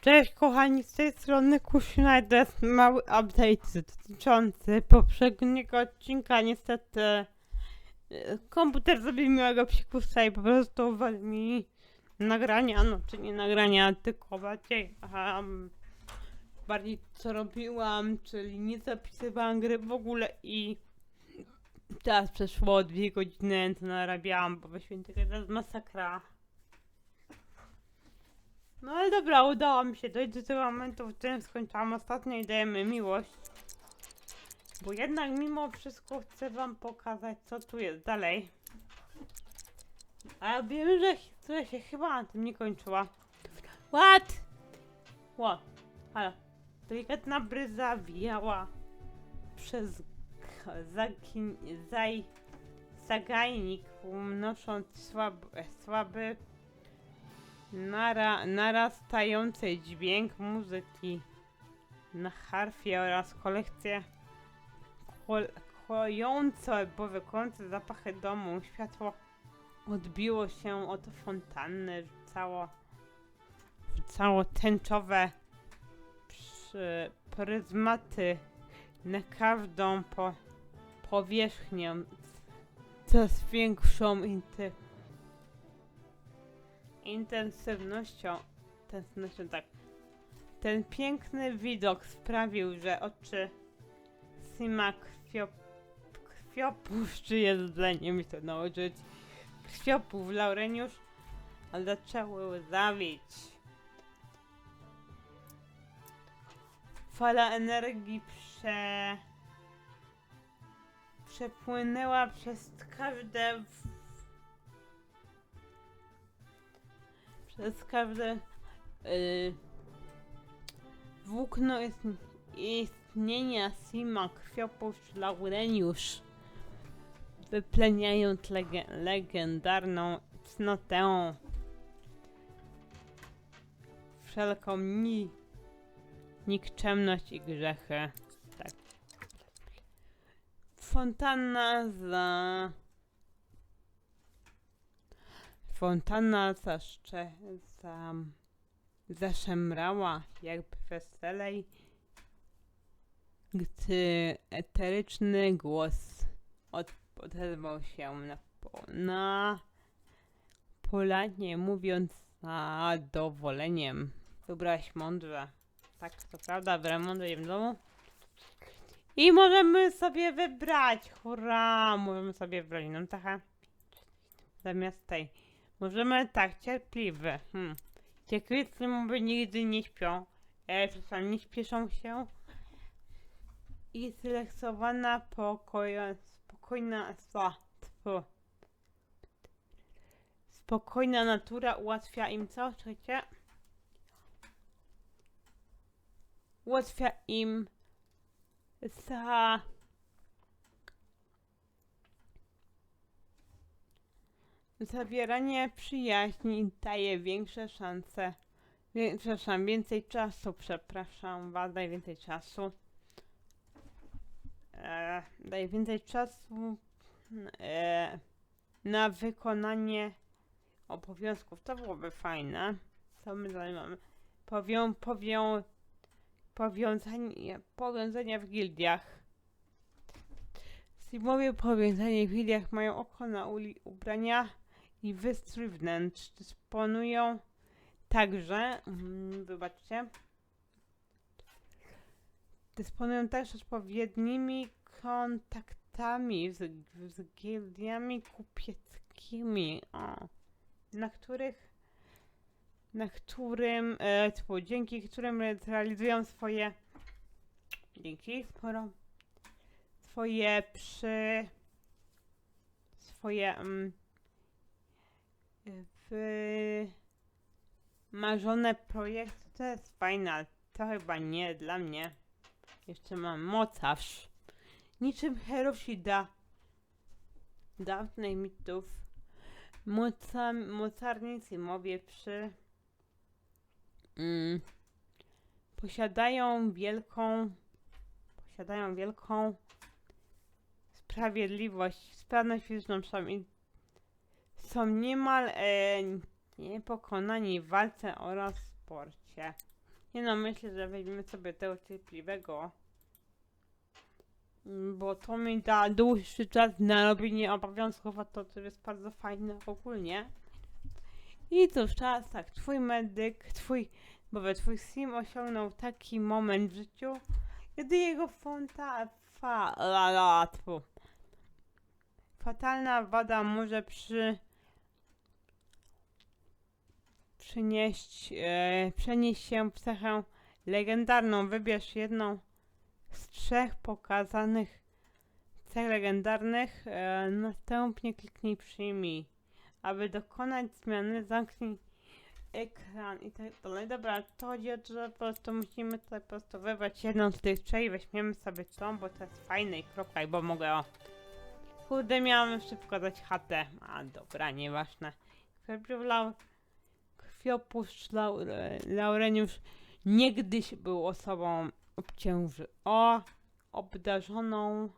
Cześć kochani, z tej strony jest mały update dotyczący poprzedniego odcinka. Niestety e, komputer zrobił miłego psikusa i po prostu uwalił mi nagrania, no czy nie nagrania, tylko bardziej um, bardziej co robiłam, czyli nie zapisywałam gry w ogóle i teraz przeszło dwie godziny, co narabiałam, bo we świętego to jest masakra. No ale dobra, udało mi się dojść do tego momentu, w którym skończyłam ostatnio i dajemy miłość. Bo jednak mimo wszystko chcę wam pokazać, co tu jest dalej. A wiem, że historia się chyba na tym nie kończyła. What? Ło, halo. Delikatna bryza wijała przez zakin, zaj, zagajnik, unosząc słaby, słaby Nara, narastający dźwięk muzyki na harfie oraz kolekcje kol- kojące, powykujące zapachy domu. Światło odbiło się od fontanny, rzucało, rzucało tęczowe przy, pryzmaty na każdą po, powierzchnię coraz większą inty, intensywnością, intensywnością tak. Ten piękny widok sprawił, że oczy Sima krwiop, krwiopuszczy jest dla nie mi to nauczyć. Krwiopów Laureniusz zaczęły łzawić. Fala energii prze... przepłynęła przez każde przez każde yy, włókno ist, istnienia Sima krwiopuszcz Laureniusz wypleniając lege, legendarną cnotę wszelką ni, nikczemność i grzechy. Tak. Fontanna za Fontanna zaszcze, za, zaszemrała jakby weselej, gdy eteryczny głos od, odezwał się na, na polanie, mówiąc z zadowoleniem. Wybrałaś mądrze. Tak, to prawda, wybrałam mądrze w domu. I możemy sobie wybrać, hurra, możemy sobie wybrać nam trochę zamiast tej. Możemy tak, cierpliwy. Hmm. Ciekawe, mówię, nigdy nie śpią. E, nie śpieszą się. I zrelaksowana, pokojo, spokojna, sła. Spokojna natura ułatwia im co? Czekajcie. Ułatwia im za... Zawieranie przyjaźni daje większe szanse. Przepraszam, więcej czasu, przepraszam, was daje więcej czasu. E, daje więcej czasu e, na wykonanie obowiązków. To byłoby fajne. Co my dalej mamy? Powią, powią, powiązanie, powiązania w gildiach. Simowie powiązanie w gildiach mają oko na uli, ubrania i wystrój wnętrz. Dysponują także, mm, wybaczcie, dysponują też odpowiednimi kontaktami z, z gildiami kupieckimi, o, na których na którym, e, tfu, dzięki którym re- realizują swoje dzięki, sporo swoje przy swoje mm, wy marzone projekty, to jest fajne, to chyba nie dla mnie. Jeszcze mam mocarz. Niczym Heroshida dawnej mitów. Moca, mocarnicy mowie przy mm, posiadają wielką posiadają wielką sprawiedliwość, sprawność fizyczną są, i, są niemal e, niepokonani w walce oraz sporcie. Nie no, myślę, że weźmiemy sobie tego cierpliwego. Bo to mi da dłuższy czas na robienie obowiązków, a to, to jest bardzo fajne ogólnie. I cóż, teraz tak, twój medyk, twój, bo twój sim osiągnął taki moment w życiu, kiedy jego fonta, fa, la, la. Fatalna wada może przy przynieść, e, przenieść się w cechę legendarną. Wybierz jedną z trzech pokazanych cech legendarnych. E, następnie kliknij przyjmij. Aby dokonać zmiany, zamknij ekran i tak dalej. Dobra, to chodzi o to, że po prostu musimy tutaj po prostu wybrać jedną z tych trzech i weźmiemy sobie tą, bo to jest fajne i kropka, bo mogę o... Kurde, miałam szybko dać chatę. A dobra, nieważne. Krwiopluw krwiopłuszcz Laure, Laureniusz niegdyś był osobą obciąży o obdarzoną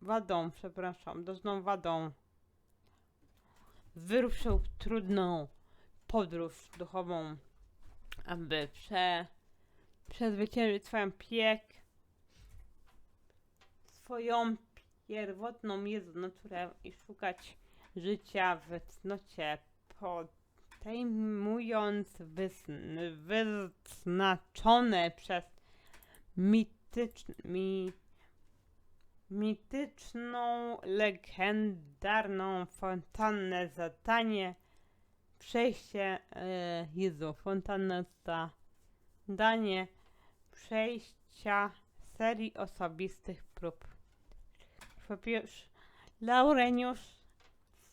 wadą, przepraszam, dożną wadą. Wyruszył trudną podróż duchową, aby prze, przezwyciężyć swoją piek, swoją pierwotną Jezu naturę i szukać życia w cnocie, podejmując wyznaczone przez mi, mityczną, legendarną fontannę zadanie przejście, e, Jezu, fontannę zadanie przejścia serii osobistych prób. Po pierwsze, Laureniusz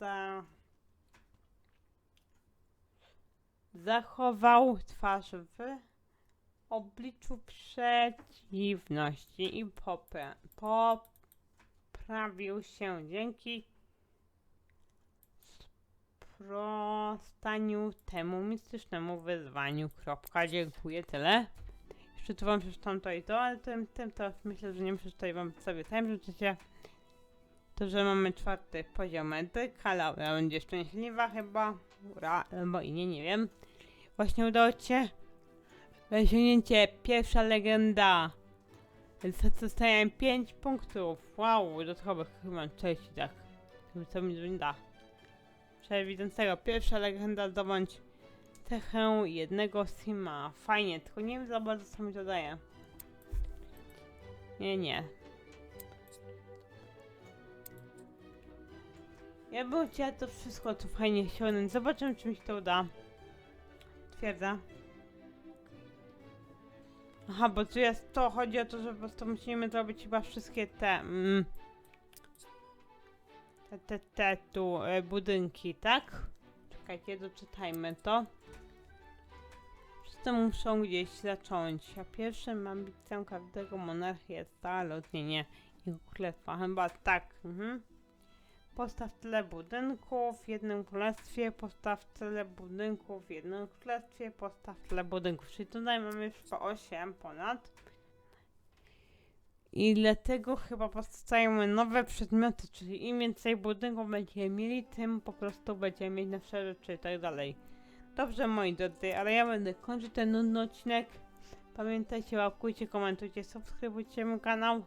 za... zachował twarz w obliczu przeciwności i popra- poprawił się dzięki sprostaniu temu mistycznemu wyzwaniu. Kropka, dziękuję, tyle. Jeszcze tu wam przeczytam to i to, ale tym, tym to myślę, że nie muszę tutaj wam sobie time życzycie. To, że mamy czwarty poziom medyka, Laura będzie szczęśliwa chyba. Ura, albo i nie, nie wiem. Właśnie udało się osiągnięcie pierwsza legenda. Dostałem 5 punktów. Wow, dodatkowych chyba cześć tak. Co mi da. Przewidzącego pierwsza legenda zdobądź cechę jednego sima. Fajnie, tylko nie wiem za bardzo co mi to daje. Nie, nie. Ja bym chciała to wszystko tu fajnie ściągnąć. Zobaczymy, czy mi się to uda. Twierdza. Aha, bo tu jest to, chodzi o to, że po prostu musimy zrobić chyba wszystkie te... Mm, te, te, te tu e, budynki, tak? Czekajcie, doczytajmy to. Wszyscy muszą gdzieś zacząć. A pierwszym ambicją każdego monarchy jest zalotnienie jego królestwa. Chyba tak. Mhm. Postaw tyle budynków w jednym królestwie, postaw tyle budynków w jednym królestwie, postaw tyle budynków. Czyli tutaj mamy już po 8 ponad. I dlatego chyba powstają nowe przedmioty, czyli im więcej budynków będziemy mieli, tym po prostu będziemy mieć nowsze rzeczy i tak dalej. Dobrze moi drodzy, ale ja będę kończyć ten nudny odcinek. Pamiętajcie, łapkujcie, komentujcie, subskrybujcie mój kanał.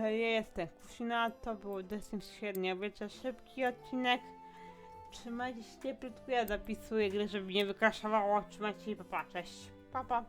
E, jestem Kusina, to był Destiny Średniowiecze, szybki odcinek. Trzymajcie się cieplutko, ja zapisuję grę, żeby nie wykaszowało. Trzymajcie się, papa, cześć. Papa.